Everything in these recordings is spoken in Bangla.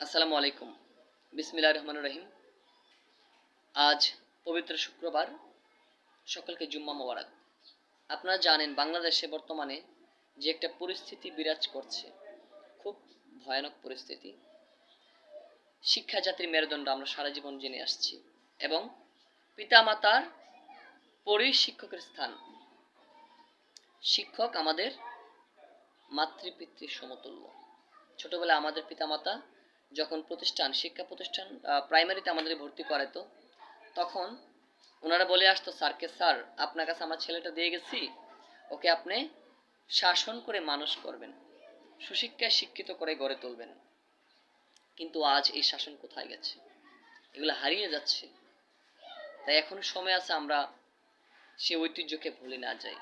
আসসালামু আলাইকুম। বিসমিল্লাহ রহমান রহিম। আজ পবিত্র শুক্রবার, সকলকে জুম্মা মোবারক। আপনারা জানেন, বাংলাদেশে বর্তমানে যে একটা পরিস্থিতি বিরাজ করছে, খুব ভয়ানক পরিস্থিতি। শিক্ষা জাতির মেরুদণ্ড আমরা সারা জীবন জেনে আসছি এবং পিতামাতার পরই শিক্ষকের স্থান। শিক্ষক আমাদের মাতৃপিতৃ সমতুল্য। ছোটবেলায় আমাদের পিতামাতা যখন প্রতিষ্ঠান, শিক্ষা প্রতিষ্ঠান প্রাইমারিতে আমাদের ভর্তি করাতো তখন ওনারা বলে আসতো, স্যারকে, স্যার, আপনার কাছে আমার ছেলেটা দিয়ে গেছি, ওকে আপনি শাসন করে মানুষ করবেন, সুশিক্ষায় শিক্ষিত করে গড়ে তুলবেন। কিন্তু আজ এই শাসন কোথায় গেছে? এগুলো হারিয়ে যাচ্ছে। তাই এখন সময় আছে আমরা সে ঐতিহ্যকে ভুলে না যাই।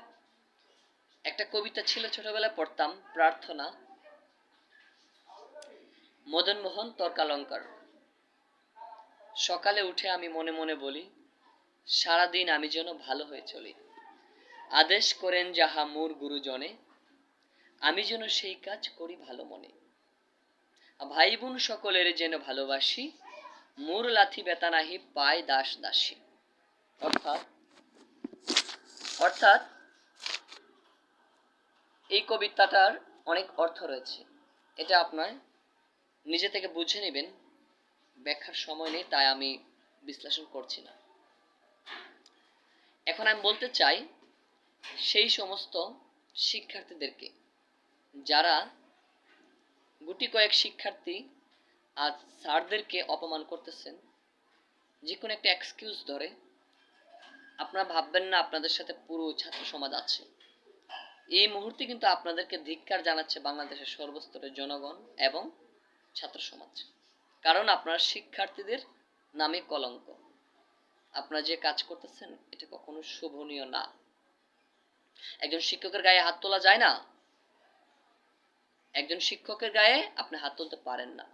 একটা কবিতা ছিল, ছোটবেলায় পড়তাম, প্রার্থনা মদন মোহন তর্কালঙ্কার। সকালে উঠে আমি মনে মনে বলি, সারাদিন আমি যেন ভালো হয়ে চলি। আদেশ করেন যাহা মোর গুরুজনে, আমি যেন সেই কাজ করি ভালো মনে। ভাই বোন সকলের যেন ভালোবাসি, মোর লাথি বেতা নাহি পায় দাস দাসী। অর্থাৎ অর্থাৎ, এই কবিতাটার অনেক অর্থ রয়েছে। এটা আপনার নিজে থেকে বুঝে নেবেন, ব্যাখ্যার সময় নেই, তাই আমি বিশ্লেষণ করছি না। এখন আমি বলতে চাই, সেই সমস্ত শিক্ষার্থীদেরকে, যারা গুটি কয়েক শিক্ষার্থী আজ স্যারদেরকে অপমান করতেছেন, যে কোনো একটা এক্সকিউজ ধরে, আপনারা ভাববেন না আপনাদের সাথে পুরো ছাত্র সমাজ আছে। এই মুহূর্তে কিন্তু আপনাদেরকে ধিক্কার জানাচ্ছে বাংলাদেশের সর্বস্তরের জনগণ এবং ছাত্র সমাজ। কারণ আপনার শিক্ষার্থীদের নামে কলঙ্ক। আপনারা যে কাজ করতেছেন, এটা কখনো শোভনীয় না। একজন শিক্ষকের গায়ে হাত তোলা যায় না। একজন শিক্ষকের গায়ে আপনি হাত তুলতে পারেন না।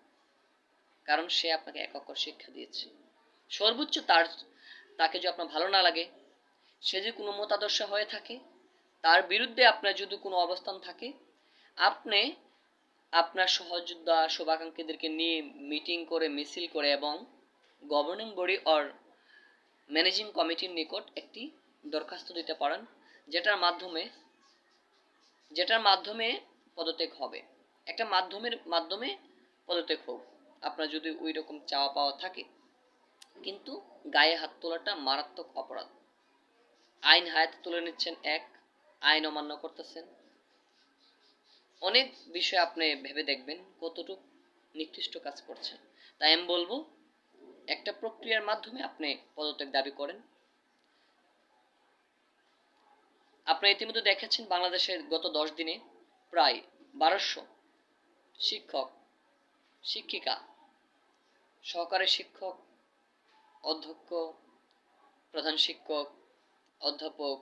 কারণ সে আপনাকে এক অক্ষর শিক্ষা দিয়েছে। সর্বোচ্চ তার, তাকে যদি আপনার ভালো না লাগে, সে যদি কোনো মতাদর্শ হয়ে থাকে, তার বিরুদ্ধে আপনার যদি কোনো অবস্থান থাকে, আপনি আপনার সহযোদ্ধা শুভাকাঙ্ক্ষীদেরকে নিয়ে মিটিং করে, মিছিল করে এবং গভর্নিং বডি অর ম্যানেজিং কমিটির নিকট একটি দরখাস্ত দিতে পারেন, যেটার মাধ্যমে যেটার মাধ্যমে পদত্যাগ হবে। একটা মাধ্যমের মাধ্যমে পদত্যাগ হোক। আপনার যদি ওই রকম চাওয়া পাওয়া থাকে, কিন্তু গায়ে হাত তোলাটা মারাত্মক অপরাধ। আইন হায়াতে তুলে নিচ্ছেন এক, আইন অমান্য করতেছেন। অনেক বিষয় আপনি ভেবে দেখবেন কতটুকু নিকৃষ্ট কাজ করছেন। তাই আমি বলব, একটা প্রক্রিয়ার মাধ্যমে আপনি পদত্যাগ দাবি করেন। আপনি ইতিমধ্যে দেখেছেন বাংলাদেশের গত দশ দিনে প্রায় বারোশো শিক্ষক, শিক্ষিকা, সহকারী শিক্ষক, অধ্যক্ষ, প্রধান শিক্ষক, অধ্যাপক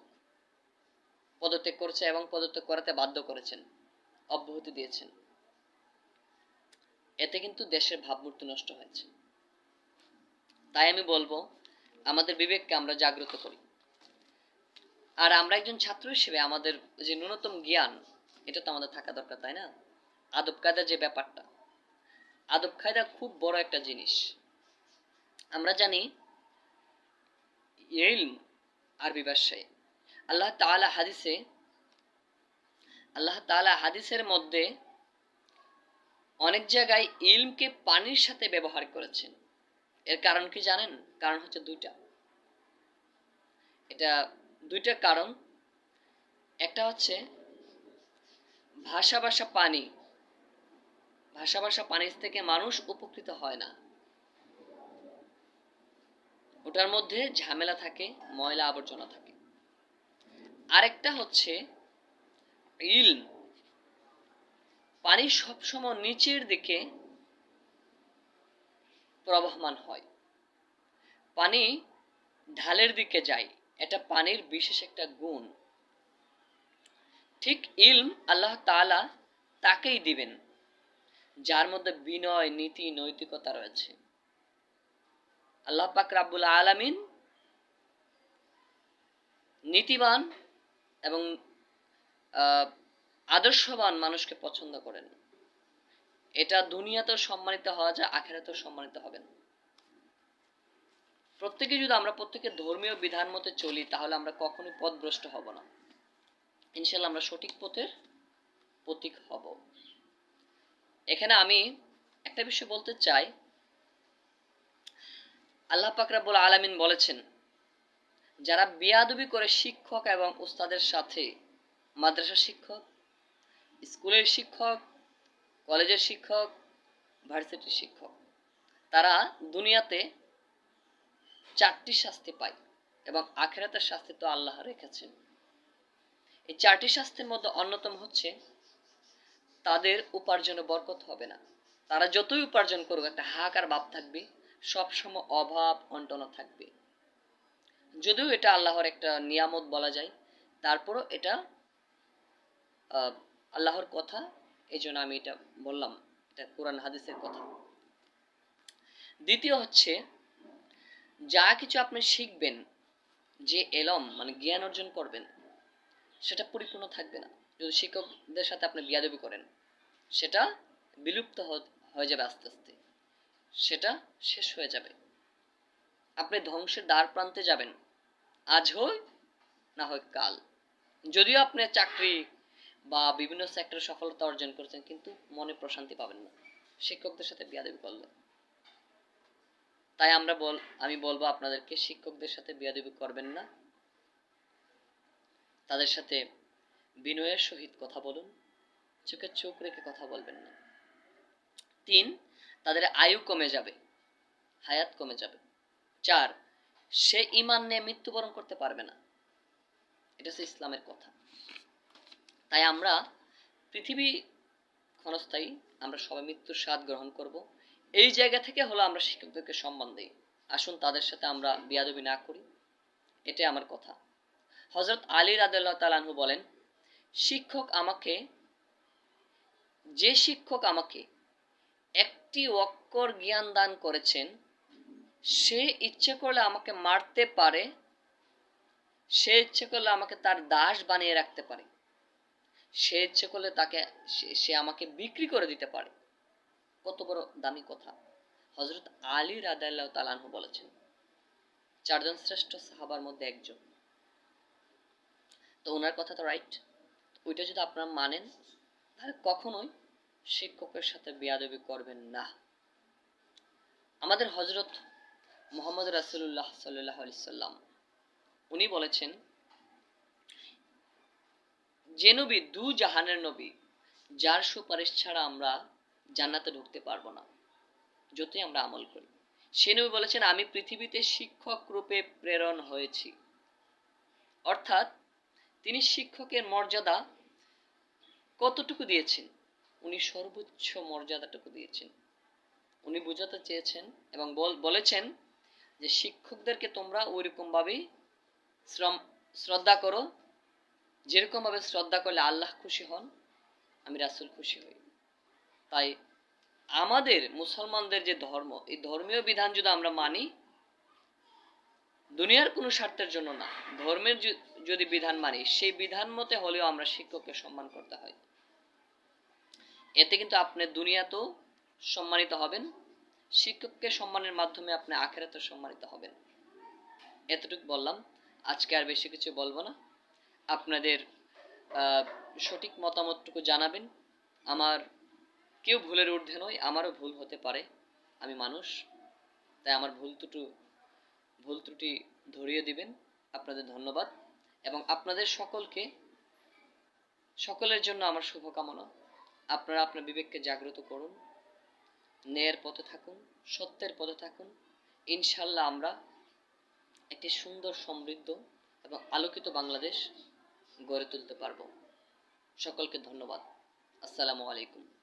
পদত্যাগ করেছে এবং পদত্যাগ করাতে বাধ্য করেছেন। অব্যাহতি দিয়েছেন। এতে কিন্তু দেশের ভাবমূর্তি নষ্ট হয়েছে। তাই আমি বলব, আমাদের বিবেককে আমরা জাগ্রত করি। আর আমরা একজন ছাত্র হিসেবে আমাদের যে ন্যূনতম জ্ঞান, এটা তো আমাদের থাকা দরকার, তাই না? আদব কায়দা যে ব্যাপারটা, আদব কায়দা খুব বড় একটা জিনিস। আমরা জানি, ইলম আরবি ভাষায়, আল্লাহ তাআলা হাদিসে আল্লাহ তাআলা হাদিসের মধ্যে অনেক জায়গায় ইলমকে পানির সাথে ব্যবহার করেছেন। এর কারণ কি জানেন? কারণ হচ্ছে দুইটা। এটা দুইটা কারণ। একটা হচ্ছে ভাষা ভাষা পানি। ভাষা ভাষা পানি থেকে মানুষ উপকৃত হয় না। ওটার মধ্যে ঝামেলা থাকে, ময়লা আবর্জনা থাকে। আরেকটা হচ্ছে ইলম পানি সবসময় নিচের দিকে প্রবহমান হয়। পানি ঢালের দিকে যায়। এটা পানির বিশেষ একটা গুণ। ঠিক ইলম আল্লাহ তাআলা তাকেই দিবেন, যার মধ্যে বিনয়, নীতি, নৈতিকতা রয়েছে। আল্লাহ পাক রাব্বুল আলামিন নীতিবান এবং আদর্শবান মানুষকে পছন্দ করেন। এটা দুনিয়াতেও সম্মানিত হওয়া যায়, আখেরাতেও সম্মানিত হবেন প্রত্যেকে যদি আমরা প্রত্যেকে ধর্মীয় বিধান মতে চলি, তাহলে আমরা কখনোই পথভ্রষ্ট হব না। ইনশাল্লাহ আমরা সঠিক পথের প্রতীক হব। এখানে আমি একটা বিষয় বলতে চাই। আল্লাহ পাকরাবুল আলামিন বলেছেন, যারা বিয়াদবি করে শিক্ষক এবং উস্তাদের সাথে মাদ্রাসা শিক্ষক, স্কুলের শিক্ষক, কলেজের শিক্ষক, ভার্সিটির শিক্ষক। তারা দুনিয়াতে চারটি শাস্তি পায় এবং আখেরাতের শাস্তি তো আল্লাহ রেখেছেন। এই চারটি শাস্তির মধ্যে অন্যতম হচ্ছে তাদের উপার্জনে বরকত হবে না। তারা যতই উপার্জন করুক, একটা হাহাকার ভাব থাকবে, সবসময় অভাব, অন্টনা থাকবে। যদিও এটা আল্লাহর একটা নিয়ামত বলা যায়, তারপরও এটা আল্লাহর কথা এই জন্য আমি এটা বললাম, এটা কোরআন হাদিসের কথা। দ্বিতীয় হচ্ছে, যা কিছু আপনি শিখবেন, যে এলম মানে জ্ঞান অর্জন করবেন, সেটা পরিপূর্ণ থাকবে না। যদি শিক্ষকদের সাথে আপনি বিয়াদবি করেন, সেটা বিলুপ্ত হয়ে যাবে আস্তে আস্তে। সেটা শেষ হয়ে যাবে। আপনি ধ্বংসের দ্বার প্রান্তে যাবেন, আজ হয় না হয় কাল। যদিও আপনি চাকরি বা বিভিন্ন সেক্টরে সফলতা অর্জন করেছেন, কিন্তু মনে প্রশান্তি পাবেন না। শিক্ষকদের সাথে বিয়াদবি করলে। তাই আমরা বল, আমি বলব আপনাদেরকে, শিক্ষকদের সাথে বিয়াদবি করবেন না। তাদের সাথে বিনয়ের সহিত কথা বলুন, চোখে চোখ রেখে কথা বলবেন না। তিন, তাদের আয়ু কমে যাবে, হায়াত কমে যাবে। চার, সে ইমান নিয়ে মৃত্যুবরণ করতে পারবে না। এটা হচ্ছে ইসলামের কথা। তাই আমরা পৃথিবী ক্ষণস্থায়ী, আমরা সবাই মৃত্যুর স্বাদ গ্রহণ করব। এই জায়গা থেকে হলো আমরা শিক্ষকদেরকে সম্মান দিই। আসুন তাদের সাথে আমরা বিয়াদবি না করি। এটাই আমার কথা। হজরত আলী রাদাল্লাহ তালানহু বলেন, শিক্ষক আমাকে, যে শিক্ষক আমাকে একটি অক্ষর জ্ঞান দান করেছেন, সে ইচ্ছে করলে আমাকে মারতে পারে, সে ইচ্ছে করলে আমাকে তার দাস বানিয়ে রাখতে পারে। সে ইচ্ছে করলে তাকে, সে- আমাকে বিক্রি করে দিতে পারে। কত বড় দামি কথা। হজরত আলী রাদাল্লাহ তালানহু বলেছেন, চারজন শ্রেষ্ঠ সাহাবার মধ্যে একজন। তো ওনার কথা তো রাইট ওইটা যদি আপনারা মানেন, তাহলে কখনোই শিক্ষকের সাথে বিয়াদবি করবেন না। আমাদের হজরত মোহাম্মদ রাসুল্লাহ সাল্লাহ সাল্লাম, উনি বলেছেন যে নবী দু জাহানের নবী, যার সুপারিশ ছাড়া আমরা জান্নাতে ঢুকতে পারব না, যতই আমরা আমল করি। সে নবী বলেছেন, আমি পৃথিবীতে শিক্ষক রূপে প্রেরণ হয়েছি। অর্থাৎ তিনি শিক্ষকের মর্যাদা কতটুকু দিয়েছেন? উনি সর্বোচ্চ মর্যাদাটুকু দিয়েছেন। উনি বোঝাতে চেয়েছেন এবং বল- বলেছেন যে, শিক্ষকদেরকে তোমরা ওইরকম ভাবেই শ্রম, শ্রদ্ধা করো যেরকম ভাবে শ্রদ্ধা করলে আল্লাহ খুশি হন, আমি রাসুল খুশি হই। তাই আমাদের মুসলমানদের যে ধর্ম, এই ধর্মীয় বিধান যদি আমরা মানি, দুনিয়ার কোনো স্বার্থের জন্য না, ধর্মের যদি বিধান মানি, সেই বিধান মতে হলেও আমরা শিক্ষককে সম্মান করতে হয়। এতে কিন্তু আপনি দুনিয়াতেও সম্মানিত হবেন, শিক্ষককে সম্মানের মাধ্যমে আপনি আখেরাতে সম্মানিত হবেন। এতটুকু বললাম। আজকে আর বেশি কিছু বলব না। আপনাদের সঠিক মতামতটুকু জানাবেন। আমার কেউ ভুলের ঊর্ধ্বে নয়, আমারও ভুল হতে পারে, আমি মানুষ। তাই আমার ভুল ত্রুটি ভুল ত্রুটি ধরিয়ে দিবেন। আপনাদের ধন্যবাদ। এবং আপনাদের সকলকে, সকলের জন্য আমার শুভকামনা। আপনারা আপনার বিবেককে জাগ্রত করুন, ন্যায়ের পথে থাকুন, সত্যের পথে থাকুন। ইনশাল্লাহ আমরা একটি সুন্দর সমৃদ্ধ এবং আলোকিত বাংলাদেশ গড়ে তুলতে পারব। সকলকে ধন্যবাদ। আসসালামু আলাইকুম।